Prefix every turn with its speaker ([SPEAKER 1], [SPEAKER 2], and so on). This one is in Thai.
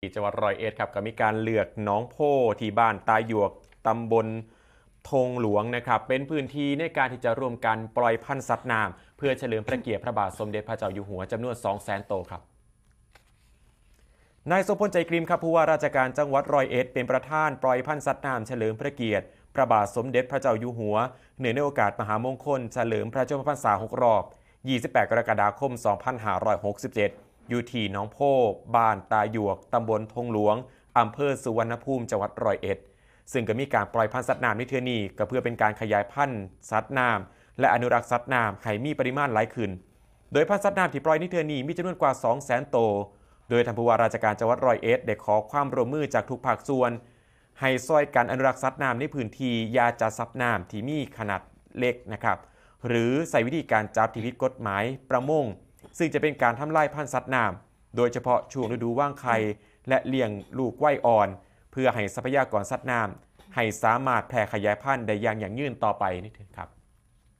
[SPEAKER 1] ที่จังหวัดร้อยเอ็ดครับก็มีการเลือกน้องโพที่บ้านตาหยวกตำบลธงหลวงนะครับ เป็นพื้นที่ในการที่จะร่วมกันปล่อยพันธุ์สัตว์น้ำเพื่อเฉลิมพระเกียรติพระบาทสมเด็จพระเจ้าอยู่หัวจำนวน 2 0 0 0 0 0โตวครับนายโสพลใจกรีมครับผู้ว่าราชการจังหวัดร้อยเอ็ดเป็นประธานปล่อยพันธุ์สัตว์น้ำเฉลิมพระเกียรติพระบาทสมเด็จพระเจ้าอยู่หัวเนื่องในโอกาสมหามงคลเฉลิมพระชนมพรรษา6รอบ 28 กรกฎาคม 2567 อยู่ที่น้องโพบ้านตาหยวก ตำบลทงหลวง อำเภอสุวรรณภูมิ จังหวัดร้อยเอ็ด ซึ่งก็มีการปล่อยพันธุ์สัตว์น้ำในเทือนี้ก็เพื่อเป็นการขยายพันธุ์สัตว์น้ำและอนุรักษ์สัตว์น้ำให้มีปริมาณหลายขึ้น โดยพันธุ์สัตว์น้ำที่ปล่อยในเทือนี้มีจำนวนกว่า 200,000โตวโดยทางผู้ว่าราชการจังหวัดร้อยเอ็ดได้ขอความร่วมมือจากทุกภาคส่วน ให้ซอยการอนุรักษ์สัตว์น้ำในพื้นที่ยาจัดซับน้ำที่มีขนาดเล็กนะครับ หรือใส่วิธีการจับที่ผิดกฎหมายประมง ซึ่งจะเป็นการทำลายพันธุ์สัตว์น้ำโดยเฉพาะช่วงฤดูว่างไข่และเลี้ยงลูกไว้อ่อน เพื่อให้ทรัพยากรสัตว์น้ำให้สามารถแพร่ขยายพันธุ์ได้อย่างอย่างยืนต่อไปนี่ครับ